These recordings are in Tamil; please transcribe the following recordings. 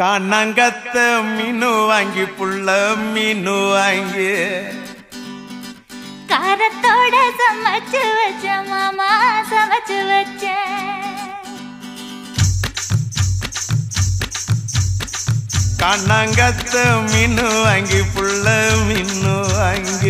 காணாங்கத்த மீனு வாங்கி புள்ள மீனு வாங்கி. காரத்தோட சமைச்சு வச்ச மாமா சமைச்சு வச்ச. காணாங்கத்த மீனு வாங்கி புள்ள மீனு வாங்கி.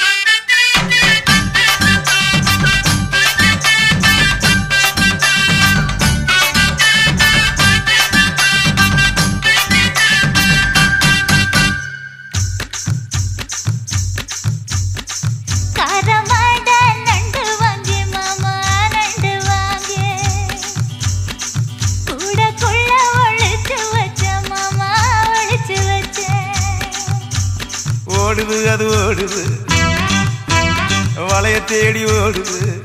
ஓடுது அது ஓடுது. வளைய தேடி ஓடுது.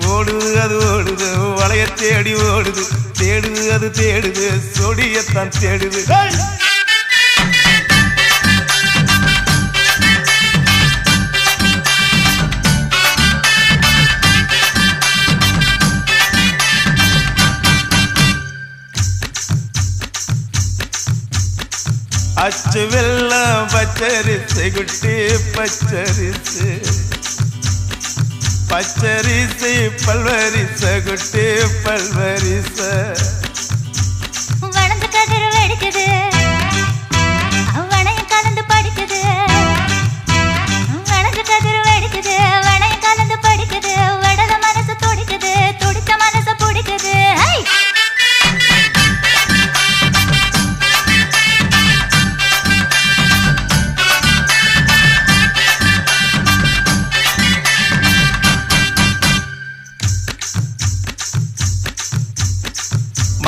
ஓடுது அது ஓடுது. வளைய தேடி ஓடுது. தேடுது அது தேடுது. சொடியத்தான் தேடுது. ஏய்! அச்சு வெள்ளம் பச்சரிசு குட்டி பச்சரிசு பச்சரிசு பல்வரிச குட்டி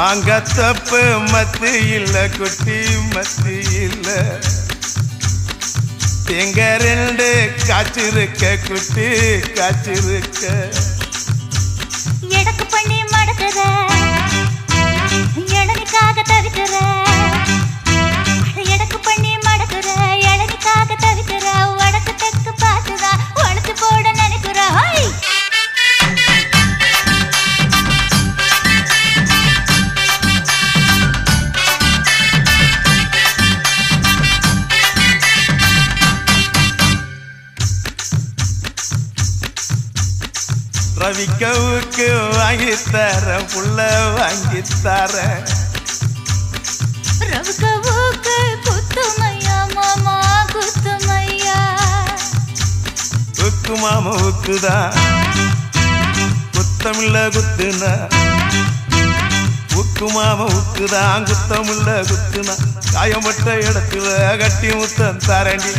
மாங்கத்தப்பு மத்து இல்ல குட்டி மத்து இல்ல எங்க ரெண்டு காய்ச்சிருக்க குட்டி காய்ச்சிருக்க. ரவிக்கவுக்கு வாங்கி தர புள்ள வாங்கி தர. ரவுக்கவுக்கு குத்துமையா மாமா குத்துமையா? உக்கு மாம உக்குதான் குத்தமில்ல குத்துனா. உக்கு மாம உக்குதான் குத்தமில்ல குத்துனா. காயப்பட்ட இடத்துல கட்டி முத்தம் தரண்டி!